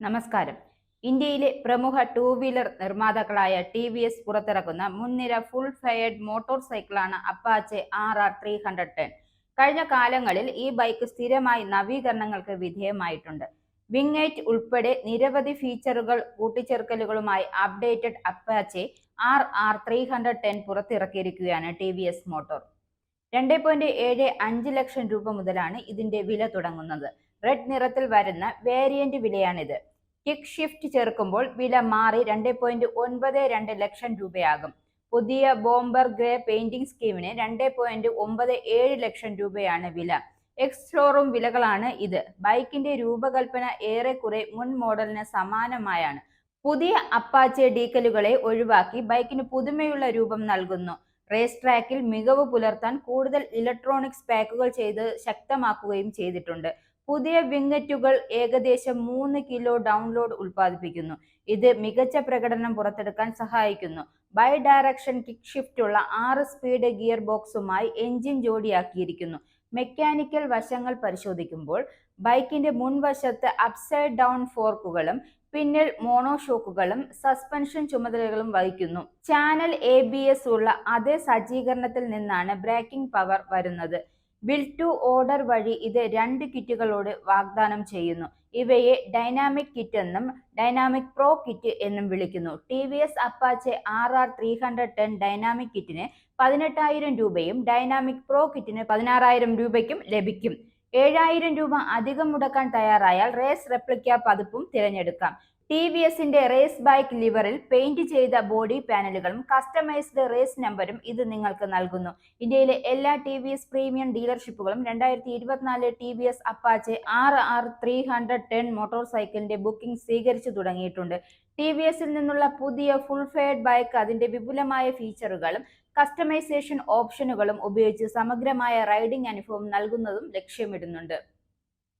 നമസ്കാരം. ഇന്ത്യയിലെ പ്രമുഖ ടൂ വീലർ നിർമ്മാതാക്കളായ ടി വി എസ് പുറത്തിറക്കുന്ന മുൻനിര ഫുൾ ഫയർഡ് മോട്ടോർ സൈക്കിളാണ് Apache R R three hundred ten കഴിഞ്ഞ കാലങ്ങളിൽ ഈ ബൈക്ക് സ്ഥിരമായി നവീകരണങ്ങൾക്ക് വിധേയമായിട്ടുണ്ട്. വിങ് ഉൾപ്പെടെ നിരവധി ഫീച്ചറുകൾ കൂട്ടിച്ചേർക്കലുകളുമായി updated Apache R R three hundred ten പുറത്തിറക്കിയിരിക്കുകയാണ് T V S motor രണ്ട് പോയിന്റ് ഏഴ് അഞ്ച് ലക്ഷം രൂപ മുതലാണ് ഇതിന്റെ വില തുടങ്ങുന്നത്. റെഡ് നിറത്തിൽ വരുന്ന വേരിയന്റ് വിലയാണിത്. കിക്ക് ഷിഫ്റ്റ് ചേർക്കുമ്പോൾ വില മാറി രണ്ട് പോയിന്റ് ഒൻപത് രണ്ട് ലക്ഷം രൂപയാകും. പുതിയ ബോംബർ ഗ്രേ പെയിന്റിംഗ് സ്കീമിന് രണ്ട് പോയിന്റ് ഒമ്പത് ഏഴ് ലക്ഷം രൂപയാണ് വില. എക്സ് ഷോറൂം വിലകളാണ് ഇത്. ബൈക്കിന്റെ രൂപകൽപ്പന ഏറെക്കുറെ മുൻ മോഡലിന് സമാനമായാണ്. പുതിയ അപ്പാച്ചെ ഡീക്കലുകളെ ഒഴിവാക്കി ബൈക്കിന് പുതുമയുള്ള രൂപം നൽകുന്നു. റേസ് ട്രാക്കിൽ മികവ് പുലർത്താൻ കൂടുതൽ ഇലക്ട്രോണിക്സ് പാക്കുകൾ ചെയ്ത് ശക്തമാക്കുകയും ചെയ്തിട്ടുണ്ട്. പുതിയ വിങ്ങറ്റുകൾ ഏകദേശം മൂന്ന് കിലോ ഡൗൺലോഡ് ഉൽപ്പാദിപ്പിക്കുന്നു. ഇത് മികച്ച പ്രകടനം പുറത്തെടുക്കാൻ സഹായിക്കുന്നു. ബൈ ഡയറക്ഷൻ കിക്ക് ഷിഫ്റ്റ് ഉള്ള ആറ് സ്പീഡ് ഗിയർ ബോക്സുമായി എഞ്ചിൻ ജോഡിയാക്കിയിരിക്കുന്നു. മെക്കാനിക്കൽ വശങ്ങൾ പരിശോധിക്കുമ്പോൾ ബൈക്കിന്റെ മുൻവശത്ത് അപ്സൈഡ് ഡൗൺ ഫോർക്കുകളും പിന്നിൽ മോണോ ഷോക്കുകളും സസ്പെൻഷൻ ചുമതലകളും വഹിക്കുന്നു. ചാനൽ എ ഉള്ള അതേ സജ്ജീകരണത്തിൽ നിന്നാണ് ബ്രേക്കിംഗ് പവർ വരുന്നത്. ബിൽ ടു ഓർഡർ വഴി ഇത് രണ്ട് കിറ്റുകളോട് വാഗ്ദാനം ചെയ്യുന്നു. ഇവയെ ഡൈനാമിക് കിറ്റ് എന്നും ഡൈനാമിക് പ്രോ കിറ്റ് എന്നും വിളിക്കുന്നു. T V S Apache R R three hundred ten dynamic കിറ്റിന് പതിനെട്ടായിരം രൂപയും ഡൈനാമിക് പ്രോ കിറ്റിന് പതിനാറായിരം രൂപയ്ക്കും ലഭിക്കും. ഏഴായിരം രൂപ അധികം മുടക്കാൻ തയ്യാറായാൽ റേസ് റെപ്ലിക്ക പതിപ്പും തിരഞ്ഞെടുക്കാം. ടി വി എസിന്റെ റേസ് ബൈക്ക് ലിവറിൽ പെയിന്റ് ചെയ്ത ബോഡി പാനലുകളും കസ്റ്റമൈസ്ഡ് റേസ് നമ്പറും ഇത് നിങ്ങൾക്ക് നൽകുന്നു. ഇന്ത്യയിലെ എല്ലാ ടി വി എസ് പ്രീമിയം ഡീലർഷിപ്പുകളും രണ്ടായിരത്തി ഇരുപത്തിനാല് T V S Apache R R three hundred ten motor സൈക്കിളിന്റെ ബുക്കിംഗ് സ്വീകരിച്ചു തുടങ്ങിയിട്ടുണ്ട്. ടി വി എസിൽ നിന്നുള്ള പുതിയ ഫുൾ ഫെയർഡ് ബൈക്ക് അതിന്റെ വിപുലമായ ഫീച്ചറുകളും കസ്റ്റമൈസേഷൻ ഓപ്ഷനുകളും ഉപയോഗിച്ച് സമഗ്രമായ റൈഡിംഗ് അനുഭവം നൽകുന്നതും ലക്ഷ്യമിടുന്നുണ്ട്.